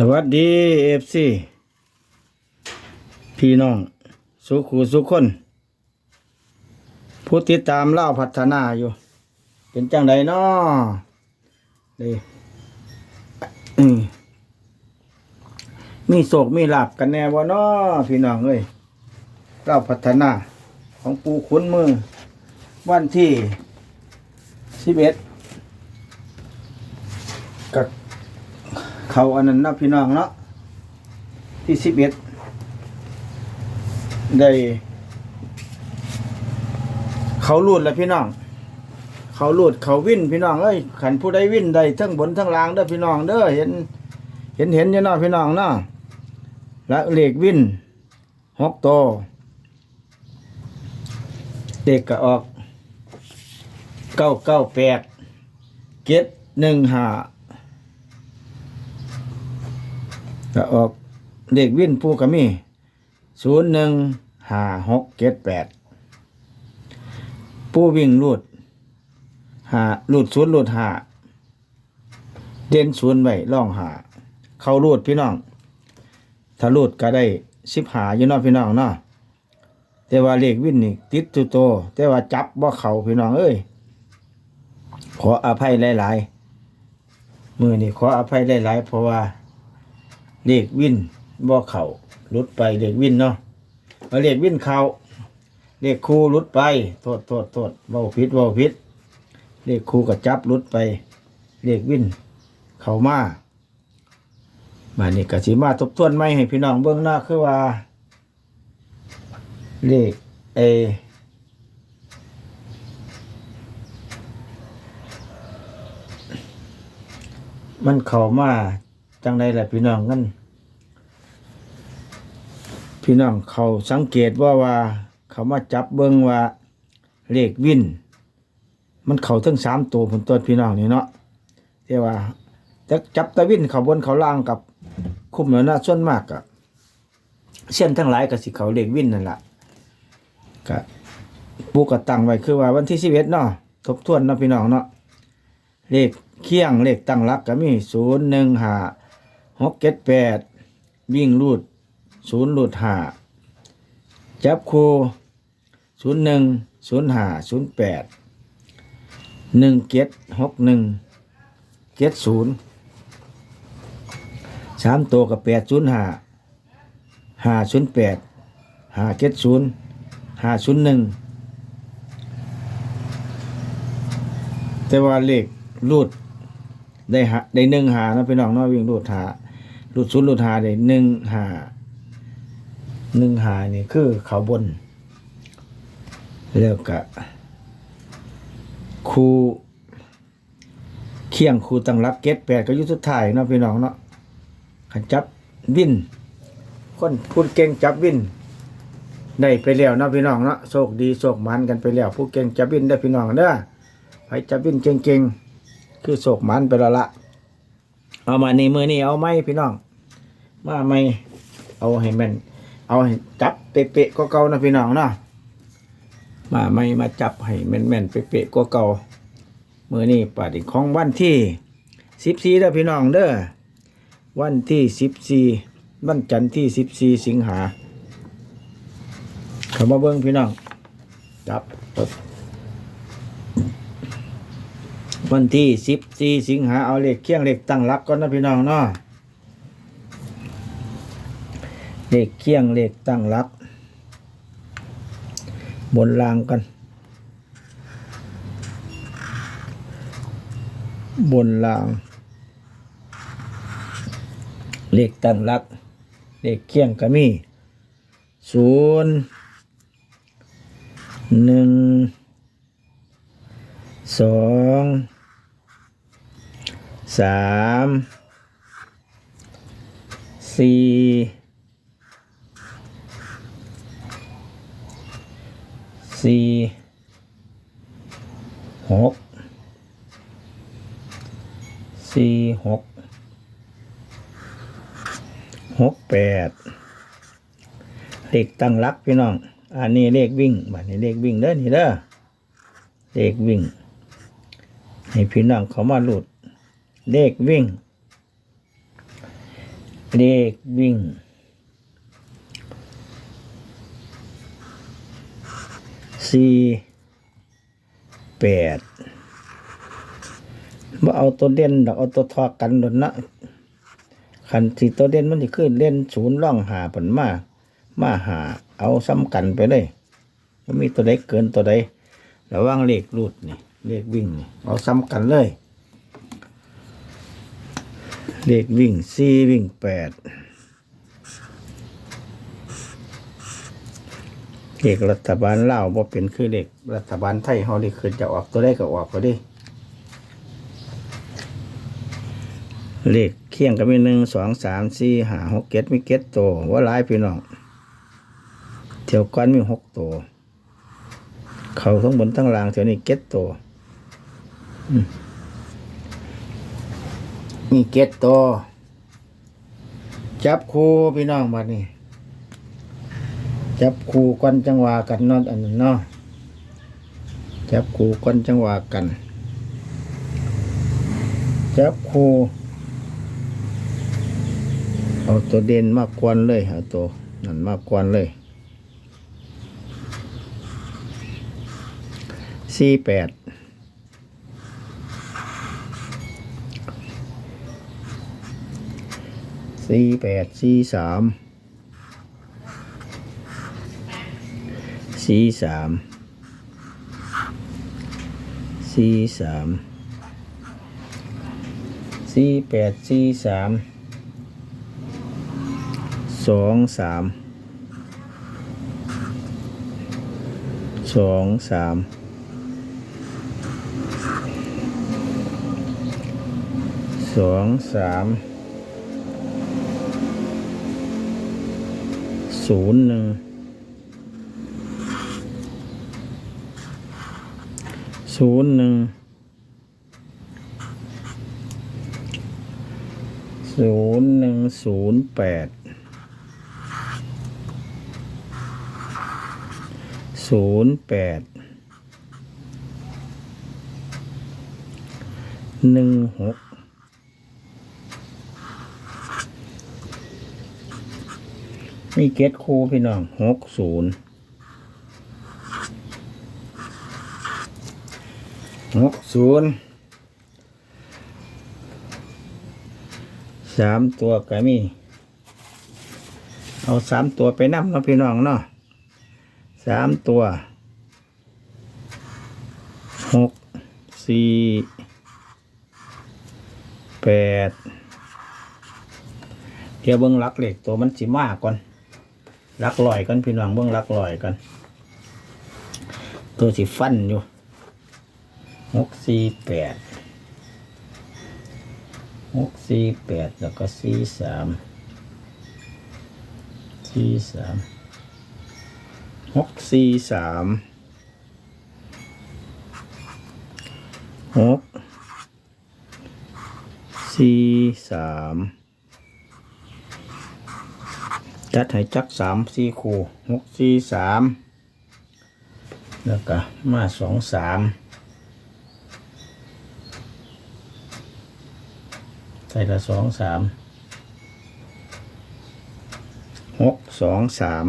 สวัสดีเอฟซีพี่น้อง สุขูสุขคน ผู้ติดตามเล่าพัฒนาอยู่ เป็นจังไดน้อนี่อืมมีโศกมีหลับกันแน่วะน้อพี่น้องเอ้ยเล่าพัฒนา ของปูขุนมือ วันที่สิบเอ็ดกับ เขาอันนั้นนะพี่น้องเนาะที่สิบเอ็ดได้ เขาลูดแล้วพี่น้อง เขาลูดเขาวิ่นพี่น้องเอ้ยขันผู้ใดวิ่นได้ทั้งบนทั้งล่างเด้อพี่น้องเด้อเห็น เห็นเห็นอยู่เนาะพี่น้องเนาะและเหลขวิ่นหกโตวเด็กก็ออกเก้าเก้าแปดเจ็ดหนึ่งห้า ก็ออกเด็กวิ่นผู้ก็มีศูนย์หนึ่งห้าหกเจ็ดแปดผู้วิ่งรูดหารูดศูนย์รูดหาเด่นศูนย์ไว้ล่องหาเข้ารูดพี่น้อง ถ้ารูดก็ได้สิบหาอยู่นอกพี่น้องเนาะแต่ว่าเลขวิ่นนี่ติดตัวโต แต่ว่าจับบ่เขาพี่น้องเอ้ยขออภัยหลาย ๆ มือนี่ขออภัยหลาย ๆ เพราะว่า เด็กวินบ่เข่าลุดไปเด็กวินเนาะเอาเด็กวินเข่าเด็กครูลุดไปโทษโทษโทษเบาพิษเบาพิษเด็กครูก็จับลุดไปเด็กวินเข้ามามานี่ก็สิมาทบทวนไม่ให้พี่น้องเบิ่งหน้าคือว่า เลขเอมันเข้ามา จังใดล่ะพี่น้องกันพี่น้องเขาสังเกตว่าว่า เขามาจับเบิ้งว่าเลขวิน มันเขาทั้งสามตัวผลตัวพี่น้องนี่เนาะแต่ว่าจะจับตะวินเขาบนเขาล่างกับคุ้มแล้วนะส่วนมากอะเส้นทั้งหลายกับสิเขาเลขวินนั่นแหละก็ปูกระตังไว้คือว่าวันที่สิบเอ็ดเนาะทบทวนเนาะพี่น้องเนาะเลขเคียงเลขตั้งหลักก็มีศูนย์หนึ่งห้า หกเจ็ดแปดวิ่งรูดศูนย์รูดห้าจับคูศูนย์หนึ่งศูนย์ห้าศูนย์แปดหนึ่งเจ็ดหกหนึ่งเจ็ดศูนย์สามตัวกับแปดศูนย์ห้าห้าศูนย์แปดห้าเจ็ดศูนย์ห้าศูนย์หนึ่งแต่ว่าเลขรูดได้หาได้หนึ่งหานะพี่น้องเนาะวิ่งรูดหา รูดศูนย์รูดหาได้หนึ่งหาหนึ่งหานี่คือเขาบน แล้วก็ครูเคียงครูตั้งรักเก็ตแปดก็ยุสุดท้ายเนาะพี่น้องเนาะขันจับวิน คนพูดเก่งจับวินได้ไปแล้วเนาะพี่น้องเนาะโชคดีโชคมันกันไปแล้วผู้เก่งจับวินได้พี่น้องเด้อไปจับวินเก่งๆคือโศกมันไปและละ เอามานี่มือนี่เอาไหมพี่น้อง มาไหมเอาให้แม่นเอาให้จับเป๊ะๆก็เก่านะพี่น้องเนาะมาไม่มาจับให้แม่นๆเป๊ะๆก็เก่ามือนี่ปาดิของวันที่สิบสี่เด้อพี่น้องเด้อวันที่สิบสี่วันจันทร์ที่สิบสี่สิงหาเข้ามาเบิ้งพี่น้องจับ วันที่สิบสี่สิงหาเอาเลขเคียงเลขตั้งรับก่อนนะพี่น้องเนาะเลขเคียงเลขตั้งรับ บนรางกัน บนราง เลขตั้งรักเลขเคียงก็มีศูนย์หนึ่งสอง สามสี่สี่หกสี่หกหกแปดเลขตั้งรักพี่น้อง อันนี้เลขวิ่งบัดนี้เลขวิ่งเด้อนี่เด้อเลขวิ่ง ให้พี่น้องเขามาหลุด เลขวิ่ง เลขวิ่ง สี่แปดบ่เอาตัวเด่นดอกเอาตัวทอกันโดนนะขันสีตัวเด่นมันจะขึ้นเล่นศูนย์ร่องหาผลมา มาหา เอาซ้ำกันไปเลยมันมีตัวใดเกินตัวใดระว่างเลขรูดนี่ เลขวิ่งนี่ เอาซ้ำกันเลย เลขวิ่งสี่วิ่งแปดเลขรัฐบาลเล่าวบ่เป็นคือเลขรัฐบาลไทยเฮานี่คือจะออกตัวได้ก็ออกก็ดิเลขเคียงก็มีหนึ่งสองสามสี่ห้าหกเจ็ดมีเจ็ดโตว่าหลายพี่น้องเที่ยวก้อนมีหกโตเขาทั้งบนทั้งล่างเที่ยวนี้เจ็ดโตอืม มีเจ็ดตัวจับคู่พี่น้องบัดนี้ จับคู่กันจังหวะกันนอนอันนั้นเนาะจับคู่กันจังหวะกัน จับคู่เอาตัวเด่นมากกวนเลยเอาตัวนั่นมากกวนเลยสี่แปด สี่แปดสี่สามสี่สามสี่สามสี่แปดสี่สามสองสามสองสามสองสาม ศูนย์หนึ่งศูนย์หนึ่งศูนย์หนึ่งศูนย์แปดศูนย์แปดหนึ่งหก มีเกตคูพี่น้องหกศูนย์หกศูนย์สามตัวก็มี เอาสามตัวไปนับเนาะพี่น้องเนาะสามตัวหกสี่แปดเดี๋ยวเบิ้งลักเหล็กตัวมันสิมากก่อน หลักลอยก่อนพี่น้องเบิ้องหลักลอยก่อนตัวสิฟันอยู่หกสี่แปดหกสี่แปดแล้วก็สี่สามสี่สามหกสี่สามหกสี่สาม จัดให้จักสามสี่คู่หกสี่สามแล้วก็มาสองสามใส่ละสองสามหกสองสาม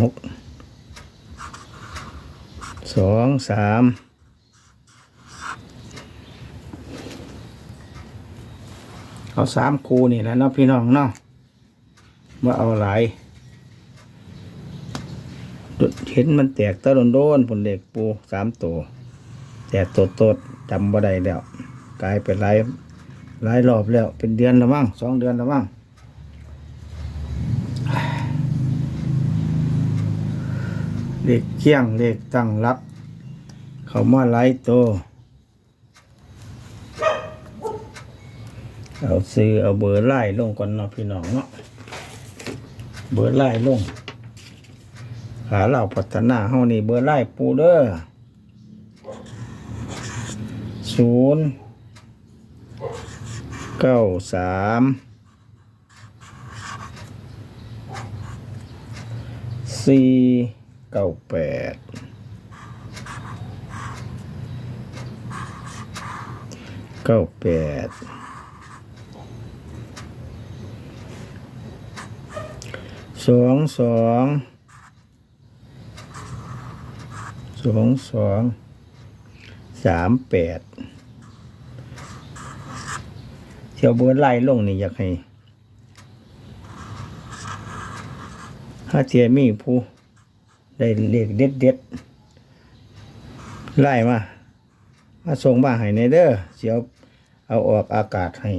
หกสองสาม เอาสามคูนี่แหล้วเนาะพี่น้องเนาะว่าเอาหลายเห็นมันแตกตะโดนโดนผลเล็กปูสามตัวแต่ตัวโตดจำบ่ได้แล้ว กลายเป็นหลายหลายรอบแล้ว เป็นเดือนล้วมั้งสองเดือนล้วมั้งเลขเคี่ยงเลขตั้งรับ เขามาหลายตัว เอาซื้อเอาเบอร์ไล่ลงก่อนเนาะพี่น้องเนาะเบอร์ไล่ลงหาเราพัฒนาเฮานี่เบอร์ไล่ปูเด้อศูนย์เก้าสามสี่เก้าแปดเก้าแปด สองสองสองสองสามแปดเที่ยวเบิร์ไล่ลงนี่อยากให้ถ้าเทียมีผู้ได้เลขเด็ดเด็ดๆไล่มา มาส่งมาให้ในเด้อเสียวเอาออกอากาศให้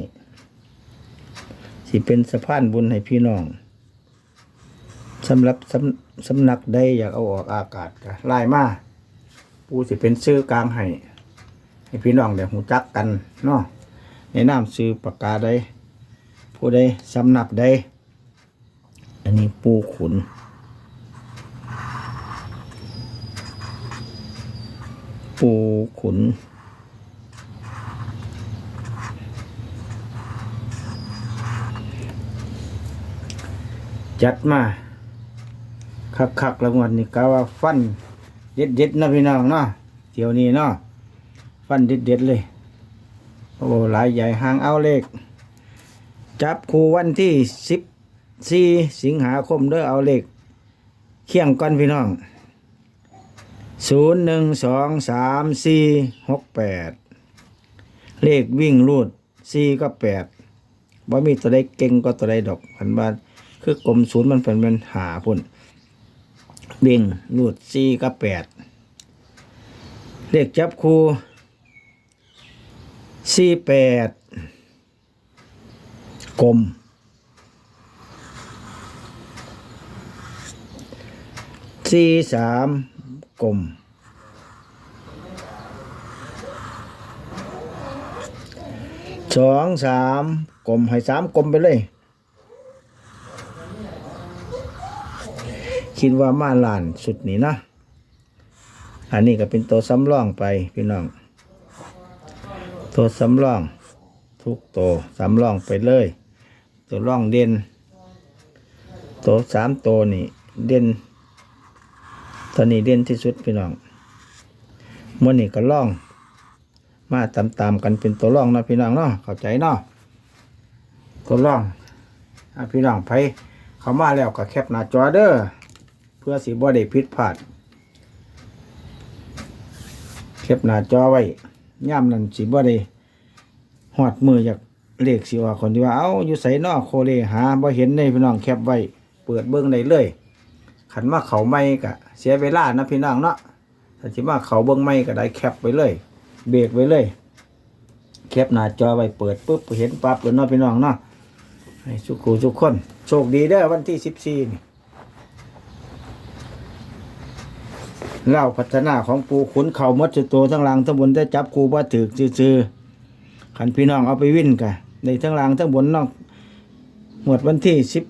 สิเป็นสะพานบุญให้พี่น้อง สำหรับสำสำนักใดอยากเอาออกอากาศก็ไล่มาปูสิเป็นซื้อกลางให้ให้พี่น้องเดี๋ยวหูจักกันเนาะในนามซื้อปากกาใดผู้ใดสำนักใดอันนี้ปูขุน ปูขุน จัดมา คักๆรางวัลนี่กาว่าฟันเด็ดๆนะพี่น้องเนาะเที่ยวนี้เนาะฟันเด็ดๆเลยโอ้หลายใหญ่หางเอาเลข จับคู่วันที่สิบสี่สิงหาคมด้อเอาเลขเคียงก่อนพี่น้องศูนย์หนึ่งสองสามสี่หกแปดเลขวิ่งรูดสี่ก็แปดว่ามีตัวใดเก่งก็ตัวใดดอกพันบาทคือกลมศูนย์มันเป็นมันหาพุ่น วิ่งรูดสี่ก็แปดเลขจับคู่สี่แปดกลมสี่สามกลมสองสามกลมให้สามกลมไปเลย คิดว่ามาลานสุดนี้นะอันนี้ก็เป็นตัวสำรองไปพี่น้อง ตัวสำรอง ทุกตัวสำรองไปเลย ตัวร่องเด่นตัวสามตัวนี่เด่นตัวนี้เด่นที่สุดพี่น้องมื่อนี้ก็ล่อง มาตามตามๆกันเป็นตัวร่องนะพี่น้องเนาะเข้าใจเนาะตัวร่องอะพี่น้องไปเขามาแล้วก็แคปหน้าจอเด้อ เพื่อสิบ่ได้ผิดพลาดแคปหน้าจอไว้ย่ำนั่นสิบ่ได้หอดมือจากเลขสิว่าคนที่ว่าเอาอยู่ใส่นอโคเลหาบ่เห็นในพี่น้องแคปไว้ เปิดเบิ่งได้เลยขันมาเขาไม่กะ เสียเวลานะพี่น้องเนาะถ้าสิมาเขาเบิ่งไม่ก็ได้แคปไว้เลย เบรกไว้เลยแคปหน้าจอไว้เปิดปุ๊บเห็นปั๊บเลยเนาะพี่น้องเนาะให้สุขูทุกคน โชคดีเด้อวันที่สิบสี่นี่ เล่าพัฒนาของปูขุนเขามดจุดโตทั้งหลังทั้งบนได้จับครูบ่ถือซื่อขันพี่น้องเอาไปวิ่นกันในทั้งหลังทั้งบนนอกหมดวันที่สิบ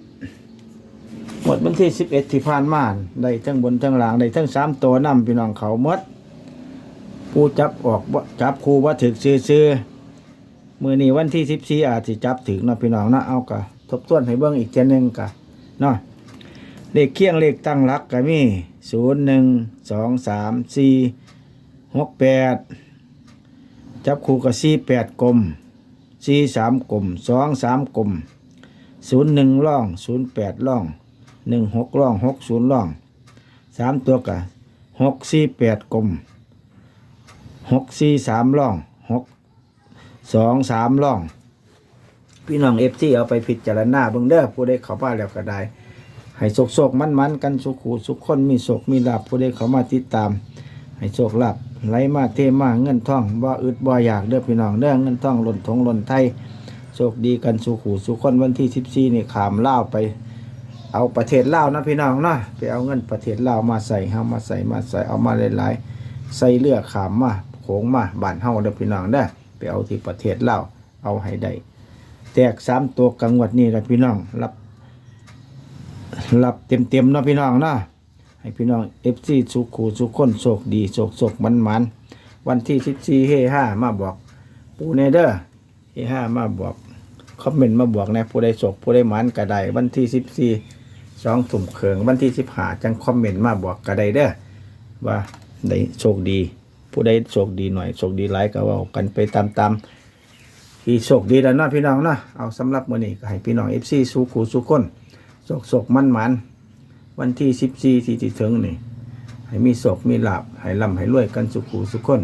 หมดวันที่สิบเอ็ดที่ผ่านมาได้ทั้งบนทั้งหลังได้ทั้งสามตัวนำพี่น้องเขามดผู้จับออกจับครูว่าถึกซื้อมือนี้วันที่สิบสี่อาจสิจับถึงนาะพี่น้องนาะเอากะทบทวนให้เบิ่งอีกเจนหนึ่งกะเนาะเลขเคียงเลขตั้งหลักก็มี ศูนย์หนึ่งสองสามสี่หกแปดจับคู่กับสี่แปดกลมสี่สามกลมสองสามกลมศูนย์หนึ่งล่องศูนย์แปดล่องหนึ่งหกล่องหกศูนย์ล่องสามตัวกะหกสี่แปดกลมหกสี่สามร่องหกสองสามร่อง พี่น้องเอฟซีเอาไปพิจารณาเบิ่งเด้อผู้ใดเข้ามาแล้วก็ได้ ให้โศกโศกมันมันกันสุขูสุขคนมีโศกมีลาบผู้ใดเข้ามาติดตาม ให้โศกลาบไหลมาเทมาเงินท่องบ่อึดบ่อยากเด้อพี่น้องเด้อเงินท่องหล่นทงหล่นไทยโชคดีกันสุขูสุขคนวันที่สิบสี่นี่ขามเล่าไป เอาประเทศเลานะพี่น้องนะไปเอาเงินประเทศเลามาใส่เฮามาใส่มาใส่เอามาหลายๆใส่เรือขามมาโขงมาบานเฮาเด้อพี่น้องเด้อไปเอาที่ประเทศเลาเอาให้ได้แตกสามตัวกังวดนี้ละพี่น้องรับ รับเต็มเต็มๆเนาะพี่น้องเนาะให้พี่น้องเอฟซีสุขูสุขคนโชคดีโชคโชคมันมันวันที่สิบสี่เฮห้ามาบอก ปูเนเด้อเฮห้ามาบอกคอมเมนต์มาบอกนะผู้ใดโชคผู้ใดหมันก็ได้วันที่สิบสี่สองถุ่มเขิงวันที่สิบห้าจังคอมเมนต์มาบอกก็ได้เด้อว่าได้โชคดี ผู้ใดโชคดีหน่อยโชคดีหลายก็เว่ากันไปตามที่โชคดีแล้วนะพี่น้องนะเอาสำหรับมื้อนี้ก็ให้พี่น้อง FC สู้ขู่สู้คน โศกโศกมันมันวันที่14ที่จะถึงนี่ ให้มีโศกมีลาบให้ลำให้รวยกันสุขูสุขคน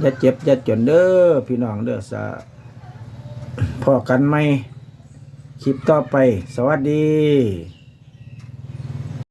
อย่าเจ็บอย่าจนเด้อพี่น้องเด้อสาพอกันไหมคลิปต่อไป สวัสดี